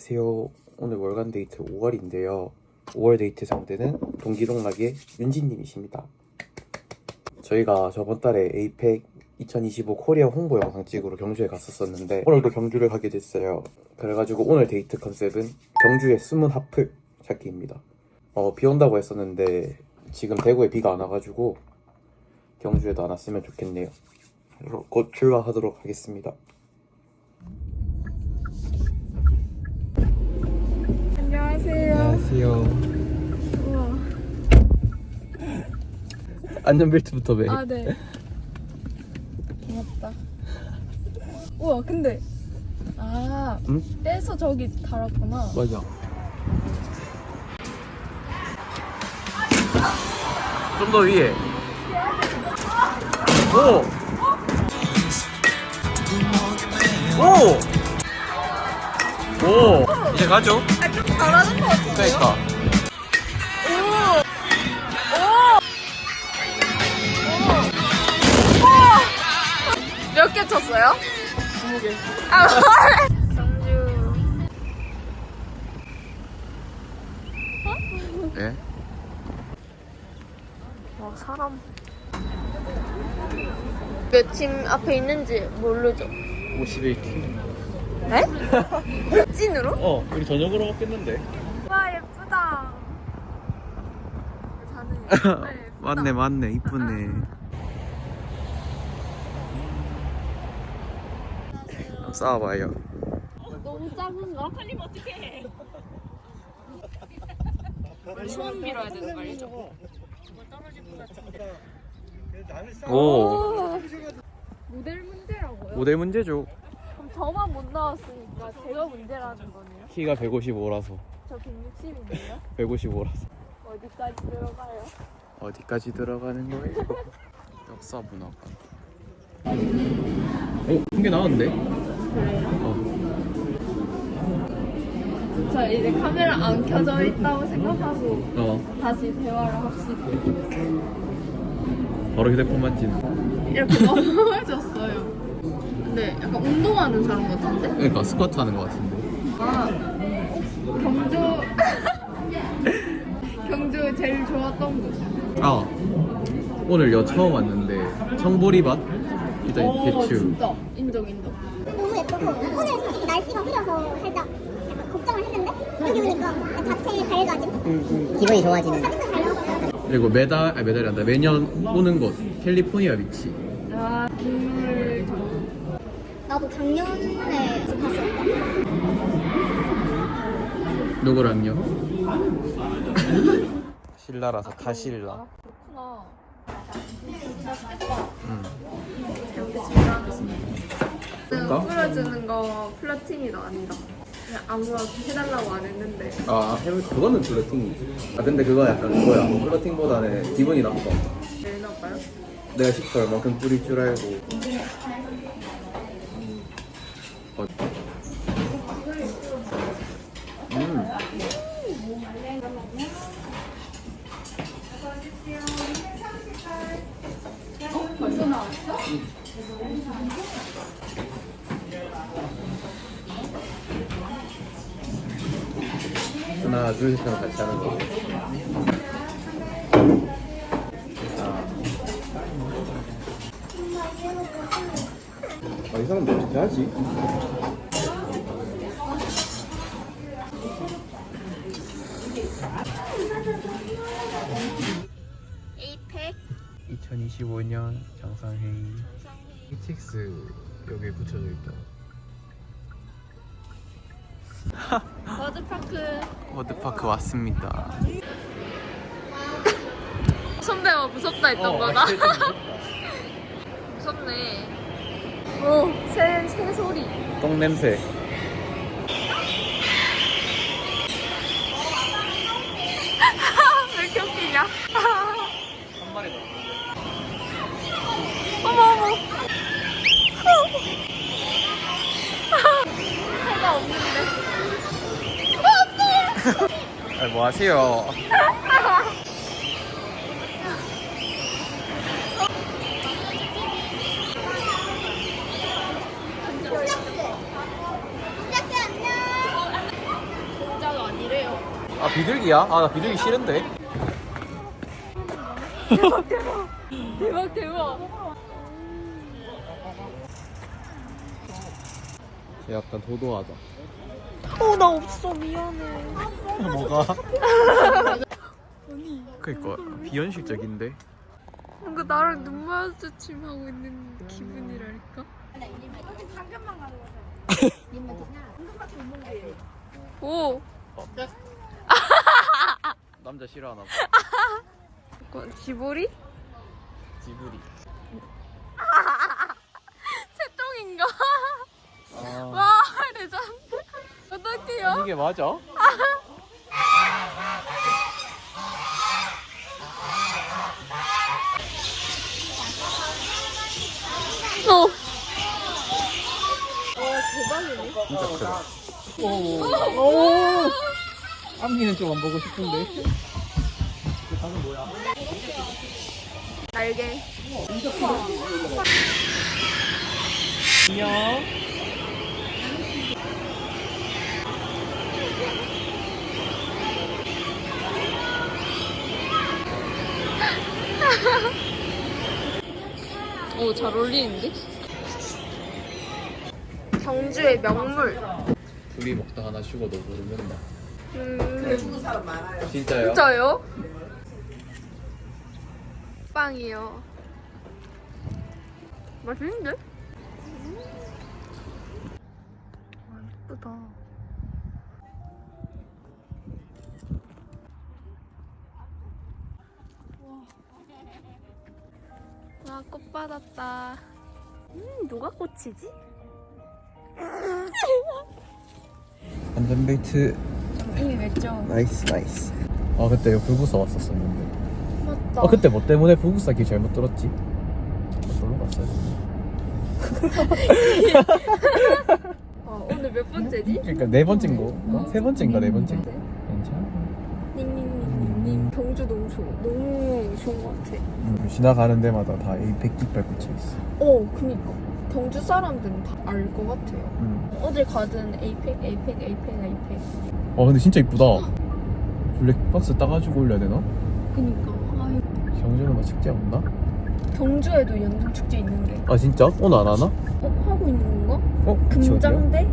안녕하세요. 오늘 월간 데이트 5월인데요. 5월 데이트 상대는 동기동락의 윤진님이십니다. 저희가 저번 달에 에이펙 2025 코리아 홍보 영상 찍으러 경주에 갔었었는데 오늘도 경주를 가게 됐어요. 그래가지고 오늘 데이트 컨셉은 경주의 숨은 하플 찾기입니다. 어, 비 온다고 했었는데 지금 대구에 비가 안 와가지고 경주에도 안 왔으면 좋겠네요. 곧 출발하도록 하겠습니다. 안녕하세요. 안녕하세요. 우와. 안전벨트부터 매. 아, 네. 고맙다. 우와, 근데. 아, 응? 떼서 저기 달았구나. 맞아. 좀 더 위에. 오! 오! 오! 이제 가죠? 아, 좀 잘하는 것 같은데요? 그러니까. 몇 개 쳤어요? 20개. 아, 정주. 네. 와, 사람. 몇 팀 앞에 있는지 모르죠? 51팀. 네? 찐으로? 어, 우리 저녁으로 먹겠는데. 와, 예쁘다. 자는 네, 맞네, 맞네. 이쁘네. 싸워봐요. 너무 작은가? 팔리면 어떡해. 소원 빌어야 되는 거 알죠? 오, 모델 문제라고요? 모델 문제죠. 저만 못 나왔으니까 제가 문제라는 거네요? 키가 155라서. 저 160인데요? 155라서. 어디까지 들어가요? 어디까지 들어가는 거예요? 역사 문화관. 오, 한 개 나왔는데? 그래요? 어. 자 이제 카메라 안 켜져 있다고 생각하고 어. 다시 대화를 합시다 바로 휴대폰 만지는. 이렇게 넘어졌어요 근데 약간 운동하는 사람 같은데? 그러니까 스쿼트 하는 것 같은데. 아 경주 경주 제일 좋았던 곳 아, 오늘 여 처음 왔는데 청보리밭? 일단 오 대추. 어, 진짜 인정 인정 너무 예쁘고 오늘 솔직히 날씨가 흐려서 살짝 약간 걱정을 했는데 여기 오니까 자체 밝아지고 기분이 좋아지는 사진도 잘 나왔어요 그리고 매달, 아니 매달이 아니라 매년 오는 곳 캘리포니아 비치. 아 국물 좀 나도 작년에 봤었다 누구랑요? 신라라서 다 신라. 아 음. 잘 먹겠습니다 그럴까? 뿌려주는 거 플라팅이다 아니다 그냥 아무나 해달라고 안 했는데 아, 해볼 그거는 플러팅이지. 아, 근데 그거 약간 그거야. 플러팅보다는 기분이 나빠. 왜 나빠요? 내가 식사 얼만큼 뿌릴 줄 알고. 어. 음. 하나, 둘, 셋 하면 같이 하는 거. 아, 이 사람들 어떻게 하지? 에이펙 2025년 정상회의 KTX 여기에 붙여져 있다. 워드파크 워드파크 왔습니다. 선배가 무섭다 했던 거다 무섭네 오새 새 소리 똥 냄새. 왜 이렇게 웃기냐 어머 어머 새가 없는데 아, 뭐 하세요? 플렉스 플렉스 안녕 아 비둘기야? 아 나 비둘기 싫은데. 대박 대박. 약간 도도하다. 어 나 없어 미안해. 뭐가? 그니까 비현실적인데. 뭔가 나랑 눈 마주침 하고 있는 기분이랄까? 오! 남자 싫어하나 봐. 어, 지보리? 지브리. 채똥인가? 아, 와 레전드. 어떡해요? 이게 맞아? 어. 진짜 크다. 오. 앞니는 좀 안 보고 싶은데. 날개. 안녕. 오, 잘 어울리는데? 경주의 명물. 둘이 먹다 하나 죽어도 모르 는다. 음, 진짜요? 진짜요? 빵이요. 맛있는데? 와, 예쁘다. 와, 꽃 받았다. 음, 누가 꽃이지? 안전벨트 이미 맺죠. 나이스 나이스. 아 그때 여기 불구사 왔었었는데. 맞다. 아 그때 뭐 때문에 불구사 길 잘못 들었지? 저로 갔어야 어, 오늘 몇 번째지? 그러니까 네 번째인 거. 어? 세 번째인가 네 번째인가. 괜찮아. 닝닝닝닝 경주 너무 좋아 너무 좋은 것 같아 음, 지나가는 데마다 다 에이펙 깃발 붙여 있어. 어 그니까 경주 사람들은 다 알 것 같아요 음. 어딜 가든 에이펙 에이펙 에이펙 에이펙 아 근데 진짜 이쁘다. 블랙박스 따가지고 올려야 되나? 그니까 아유, 경주는 뭐 축제 없나? 경주에도 연중 축제 있는데 아 진짜? 오늘 안 하나? 어? 하고 있는 건가? 어? 금장대?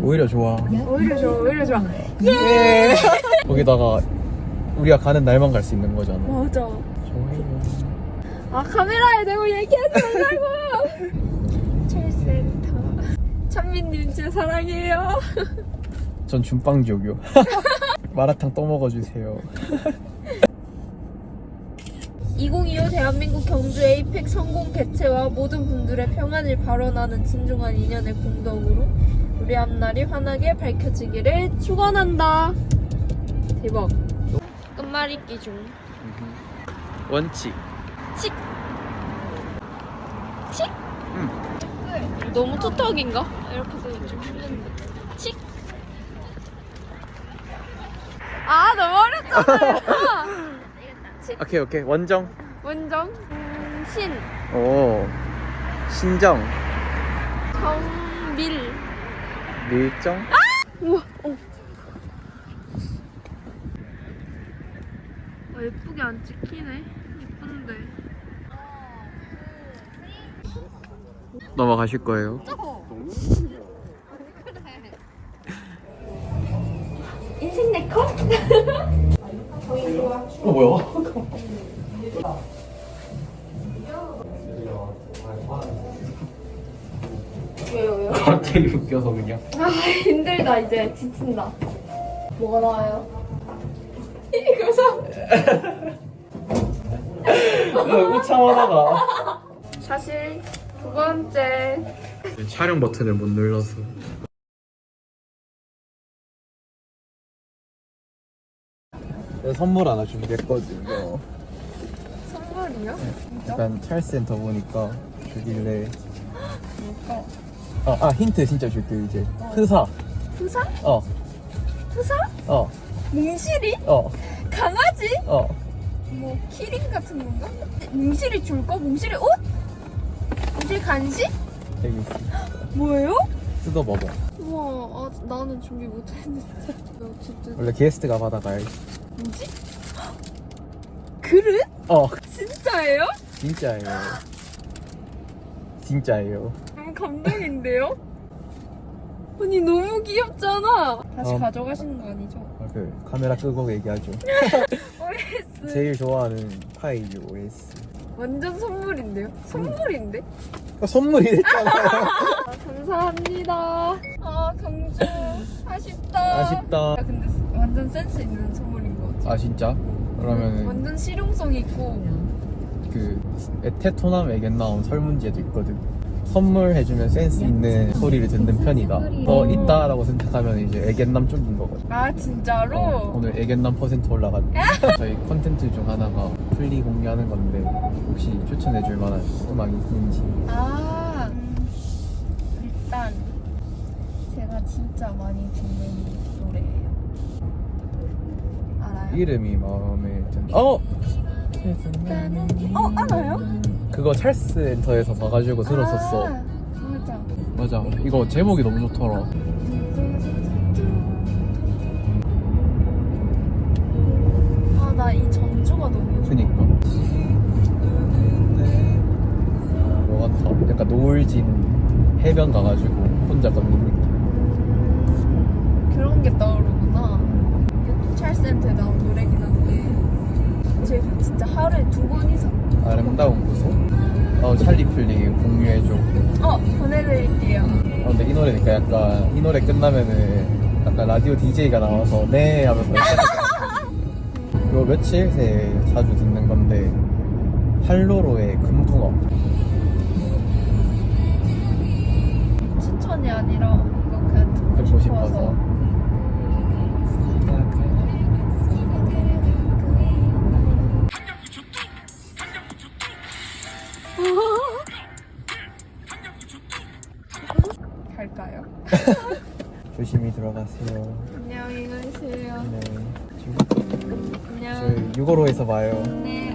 오히려 좋아. 오히려 좋아 오히려 좋아 예. 거기다가 우리가 가는 날만 갈 수 있는 거잖아. 맞아 좋아요. 아 카메라에 대고 얘기하지 말라고 첼센터 찬민님 제 사랑해요 전 준빵족이요. 마라탕 또 먹어주세요. 2025 대한민국 경주 에이펙 성공 개최와 모든 분들의 평안을 발언하는 진중한 인연의 공덕으로 우리 앞날이 환하게 밝혀지기를 축원한다. 대박. 끝말잇기 중. 원칙. 칙. 칙. 너무 투턱인가? 이렇게 좀 힘든데. 칙. 아 너무 어렵잖아요. 오케이 오케이 원정. 원정 음, 신 오. 신정. 정밀 밀정. 우와 어. 아, 예쁘게 안 찍히네 예쁜데 넘어가실 거예요. 네컷? 어 뭐야? 왜요 왜요? 갑자기 웃겨서 그냥. 아 힘들다 이제 지친다 뭐가 나와요? 이거서 못 참아다가. 사실 두 번째 촬영 버튼을 못 눌러서. 내가 선물 하나 준비했거든 요. 선물이요? 약간 찰센터 보니까 주길래. 아, 아 힌트 진짜 줄게 이제. 흐사. 후사? 어, 후사? 어, 몽실이? 어, 강아지? 어. 뭐 키링 같은 건가? 몽실이 줄 거? 몽실이 옷? 몽실 간식? 여기 있어. 뭐예요? 뜯어봐봐. 와 우와, 아, 나는 준비 못했는데. 어쨌든 원래 게스트가 받아가야지. 뭐지? 그릇? 어, 진짜예요? 진짜예요. 진짜예요. 너무 감동인데요? 아니 너무 귀엽잖아. 다시 어. 가져가시는 거 아니죠? 아, 그 카메라 끄고 얘기하죠. OS 제일 좋아하는 파일이 OS. 완전 선물인데요? 선물인데? 아, 선물이 됐잖아요. 아, 감사합니다. 아 경주 아쉽다. 아쉽다. 야, 근데 완전 센스 있는 선물인 것 같아. 아 진짜? 그러면은 완전 실용성 있고. 그 에테토남 에겐 나온 설문지에도 있거든. 선물해주면 센스 있는 소리를 듣는 편이다. 더 있다라고 생각하면 이제 에겐남 쪽인 거거든. 아 진짜로? 어, 오늘 에겐남 퍼센트 올라갔. 저희 컨텐츠 중 하나가 플리 공개하는 건데 혹시 추천해줄 만한 음악이 있는지. 아 음, 일단 제가 진짜 많이 듣는 노래예요. 알아요? 이름이 마음에 든. 어. 어 알아요? 그거 찰스 엔터에서 봐가지고 들었었어. 아, 맞아. 맞아. 이거 제목이 너무 좋더라. 아 나 이 전주가 너무 좋아. 그니까. 뭐 같아? 약간 노을진 해변 가가지고 혼자 걷는 느낌. 그런 게 떠오르구나. 찰센터에 나온 노래긴 한데 제가 진짜 하루에 두 번 이상 아름다운 구속. 어 찰리 플리 공유해줘. 어 보내드릴게요. 어, 근데 이 노래니까 약간 이 노래 끝나면은 약간 라디오 DJ가 나와서 네 하면서 이거 며칠 새에 자주 듣는 건데 할로로의 금붕어. 추천이 아니라 이거 그냥 듣고 싶어서. 싶어서. 갈까요? 조심히 들어가세요. 안녕히 가세요. 네. 지금 안녕. 저희 6월호에서 봐요. 네